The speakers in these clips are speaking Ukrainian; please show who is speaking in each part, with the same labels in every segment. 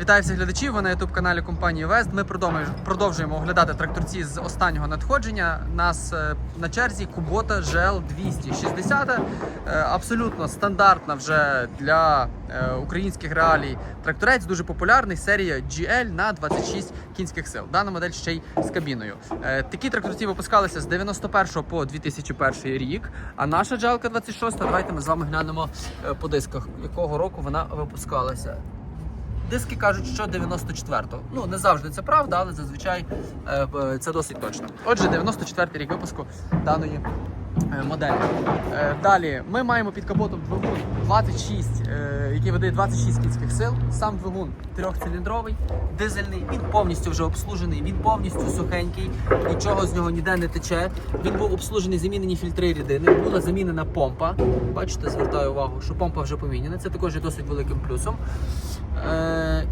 Speaker 1: Вітаю всіх глядачів. Ви на youtube каналі компанії Вест. Ми продовжуємо- оглядати тракторці з останнього надходження. Нас е, на черзі Kubota GL 260. Е, Абсолютно стандартна вже для е, українських реалій тракторець. Дуже популярний. Серія GL на 26 кінських сил. Дана модель ще й з кабіною. Е, Такі тракторці випускалися з 91 по 2001 рік. А наша GL 26, давайте ми з вами глянемо по дисках, якого року вона випускалася. Диски кажуть, що 94-го. Ну не завжди це правда, але зазвичай е, це досить точно. Отже, 94-й рік випуску даної е, моделі. Е, Далі ми маємо під капотом двигун 26, е, який видає 26 кінських сил. Сам двигун трьохциліндровий, дизельний. Він повністю вже обслужений, він повністю сухенький, нічого з нього ніде не тече. Він був обслужений, замінені фільтри рідини. Була замінена помпа. Бачите, звертаю увагу, що помпа вже поміняна. Це також є досить великим плюсом.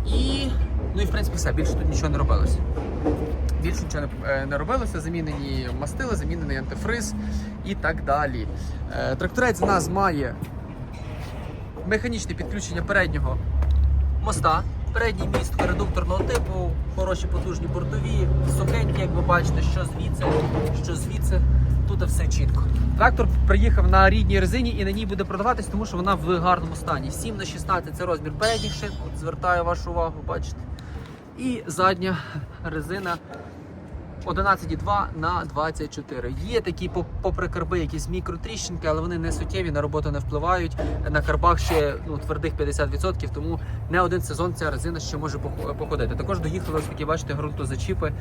Speaker 1: І, ну і в принципі все, більше тут нічого не робилося. Більше нічого не, е, робилося, замінені мастили, замінений антифриз і так далі. Е, тракторець в нас має механічне підключення переднього моста. Передній міст редукторного типу, хороші потужні бортові, сухенькі, як ви бачите, що звідси, що звідси. Тут все чітко. Трактор приїхав на рідній резині і на ній буде продаватись, тому що вона в гарному стані. 7 на 16 це розмір передніх шин. От звертаю вашу увагу, бачите. І задня резина 11,2 на 24. Є такі попри карби якісь мікротріщинки, але вони не суттєві, на роботу не впливають. На карбах ще ну, твердих 50%, тому не один сезон ця резина ще може походити. Також доїхали ось такі, бачите, ґрунтозачіпи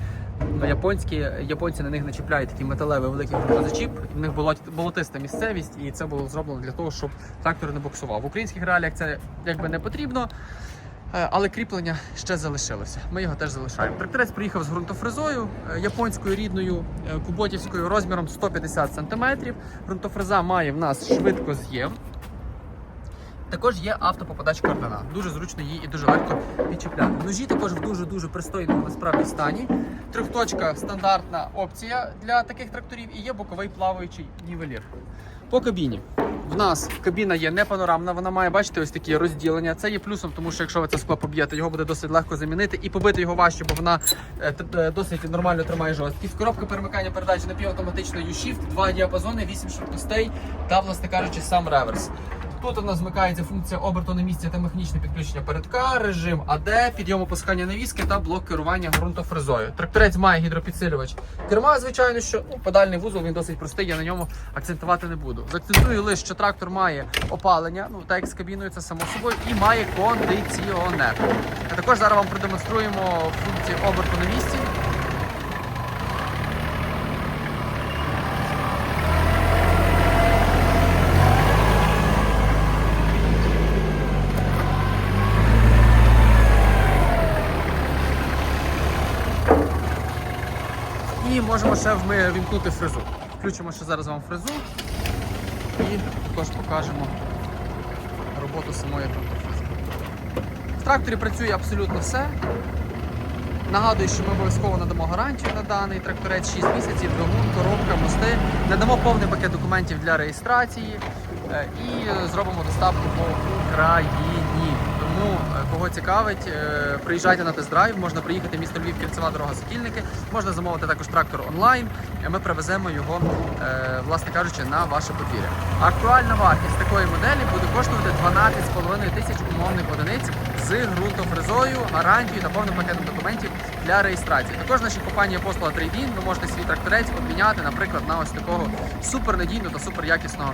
Speaker 1: японські. Японці на них начіпляють такий металевий великий ґрунтозачіп. В них було болотиста місцевість, і це було зроблено для того, щоб трактор не буксував. В українських реаліях це якби не потрібно. Е, Але кріплення ще залишилося. Ми його теж залишаємо. Тракторець приїхав з ґрунтофрезою е, японською рідною е, куботівською розміром 150 см. Грунтофреза має в нас швидкоз'єм. Також є автопопадач координат. Дуже зручно її і дуже легко відчіпляти. Ножі також в дуже-дуже пристойному насправді стані. Трьохточка стандартна опція для таких тракторів і є боковий плаваючий нівелір. По кабіні. В нас кабіна є не панорамна, вона має, бачите, ось такі розділення. Це є плюсом, тому що якщо ви це скло поб'єте, його буде досить легко замінити і побити його важче, бо вона е, е, досить нормально тримає жорсткість. Коробка перемикання передач напівавтоматично U-Shift, два діапазони, 8 швидкостей та, власне кажучи, сам реверс. Тут у нас вмикається функція оберту на місці та механічне підключення передка, режим АД, підйом опускання навіски та блок керування ґрунтофрезою. Тракторець має гідропідсилювач керма, звичайно, що ну, педальний вузол він досить простий, я на ньому акцентувати не буду. Закцентую лише, що трактор має опалення, ну так як з кабіною це само собою, і має кондиціонер. А також зараз вам продемонструємо функцію оберту на місці. І можемо ще вімкнути фрезу. Включимо ще зараз вам фрезу і також покажемо роботу самої ґрунтофрези. В тракторі працює абсолютно все. Нагадую, що ми обов'язково надамо гарантію на даний тракторець 6 місяців, двигун, коробка, мости. Надамо повний пакет документів для реєстрації е, і зробимо доставку по Україні. Тому е, кого цікавить, е, приїжджайте на тест-драйв, можна приїхати в місто Львів, кільцева дорога Сокільники, можна замовити також трактор онлайн. е, Ми привеземо його, власне кажучи, на ваше подвір'я. Актуальна вартість такої моделі буде коштувати 12,5 тисяч умовних одиниць з ґрунтофрезою, гарантією та повним пакетом документів для реєстрації. Також наша компанія послуга Trade-in, ви можете свій тракторець обміняти, наприклад, на ось такого супернадійного та суперякісного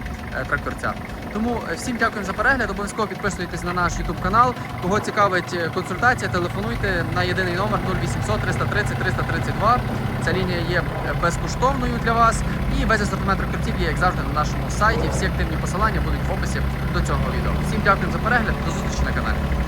Speaker 1: тракторця. Тому е, всім дякуємо за перегляд. Обов'язково підписуйтесь на наш YouTube канал. Кого цікавить е, консультація, телефонуйте на єдиний номер 0800 330 332. Ця лінія є е, безкоштовною для вас. І весь асортимент тракторців є, як завжди, на нашому сайті. Всі активні посилання будуть в описі до цього відео. Всім дякуємо за перегляд. До зустрічі на каналі.